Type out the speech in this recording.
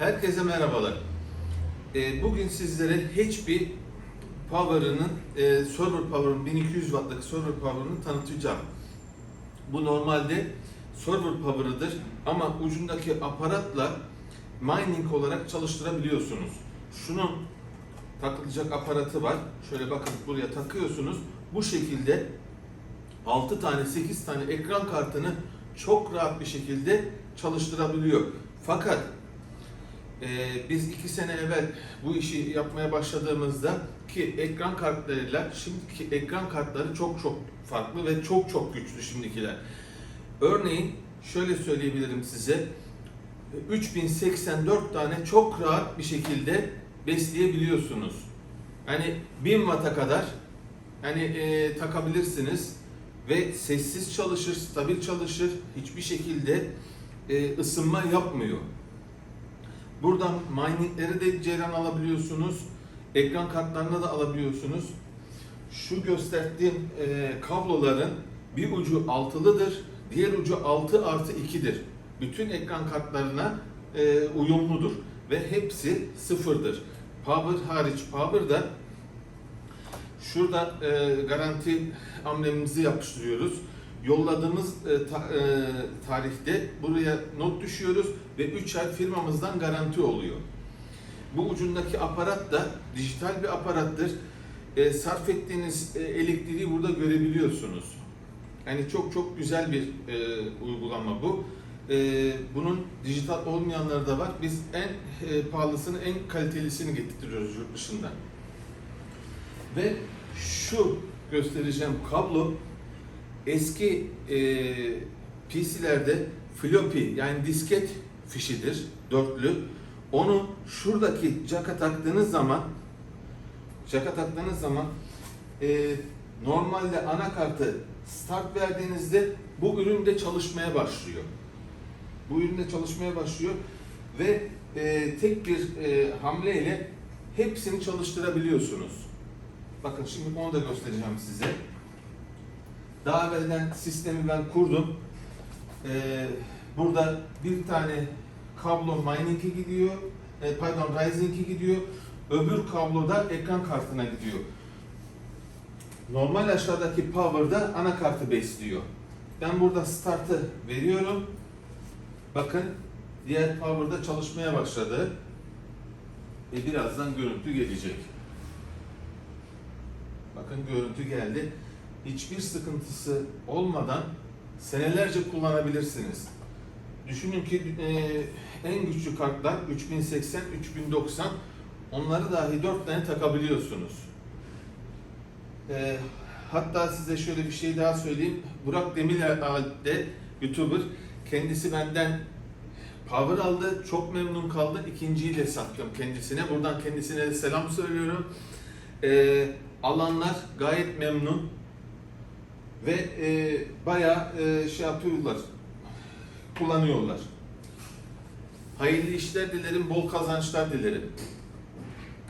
Herkese merhabalar. Ee, bugün sizlere HP Power'ının, e, Server Power'ın 1200 wattlık Server Power'ını tanıtacağım. Bu normalde Server Power'ıdır ama ucundaki aparatla mining olarak çalıştırabiliyorsunuz. Şunun takılacak aparatı var. Şöyle bakın buraya takıyorsunuz. Bu şekilde 6 tane 8 tane ekran kartını çok rahat bir şekilde çalıştırabiliyor. Fakat e, biz 2 sene evvel bu işi yapmaya başladığımızda ki ekran kartlarıyla şimdiki ekran kartları çok çok farklı ve çok çok güçlü şimdikiler. Örneğin şöyle söyleyebilirim size 3084 tane çok rahat bir şekilde besleyebiliyorsunuz. Hani 1000 watt'a kadar hani e, takabilirsiniz ve sessiz çalışır, stabil çalışır, hiçbir şekilde e, ısınma yapmıyor. Buradan miningleri de ceyran alabiliyorsunuz, ekran kartlarına da alabiliyorsunuz. Şu gösterdiğim e, kabloların bir ucu altılıdır, diğer ucu 6 artı 2'dir. Bütün ekran kartlarına e, uyumludur ve hepsi sıfırdır. Power hariç Power'da Şurada e, garanti amblemimizi yapıştırıyoruz. Yolladığımız e, ta- e, tarihte buraya not düşüyoruz ve 3 ay firmamızdan garanti oluyor. Bu ucundaki aparat da dijital bir aparattır. E, sarf ettiğiniz e, elektriği burada görebiliyorsunuz. Yani çok çok güzel bir e, uygulama bu. E, bunun dijital olmayanları da var. Biz en e, pahalısını, en kalitelisini getirtiyoruz yurt dışından. Ve şu göstereceğim kablo eski e, PC'lerde floppy yani disket fişidir dörtlü. Onu şuradaki jacka taktığınız zaman jacka taktığınız zaman e, normalde anakartı start verdiğinizde bu ürün de çalışmaya başlıyor. Bu ürün de çalışmaya başlıyor ve e, tek bir e, hamleyle hepsini çalıştırabiliyorsunuz. Bakın şimdi onu da göstereceğim size. Daha evvelden sistemi ben kurdum. Ee, burada bir tane kablo mining'e gidiyor. E, pardon rising'e gidiyor. Öbür kablo da ekran kartına gidiyor. Normal aşağıdaki power'da anakartı besliyor. Ben burada startı veriyorum. Bakın diğer power'da çalışmaya başladı. Ve birazdan görüntü gelecek. Bakın görüntü geldi. Hiçbir sıkıntısı olmadan senelerce kullanabilirsiniz. Düşünün ki e, en güçlü kartlar 3080, 3090 onları dahi 4 tane takabiliyorsunuz. E, hatta size şöyle bir şey daha söyleyeyim. Burak Demirel de YouTuber kendisi benden Power aldı. Çok memnun kaldı. İkinciyi de sattım kendisine. Buradan kendisine de selam söylüyorum. E, alanlar gayet memnun ve e, bayağı e, şey yapıyorlar, kullanıyorlar. Hayırlı işler dilerim, bol kazançlar dilerim.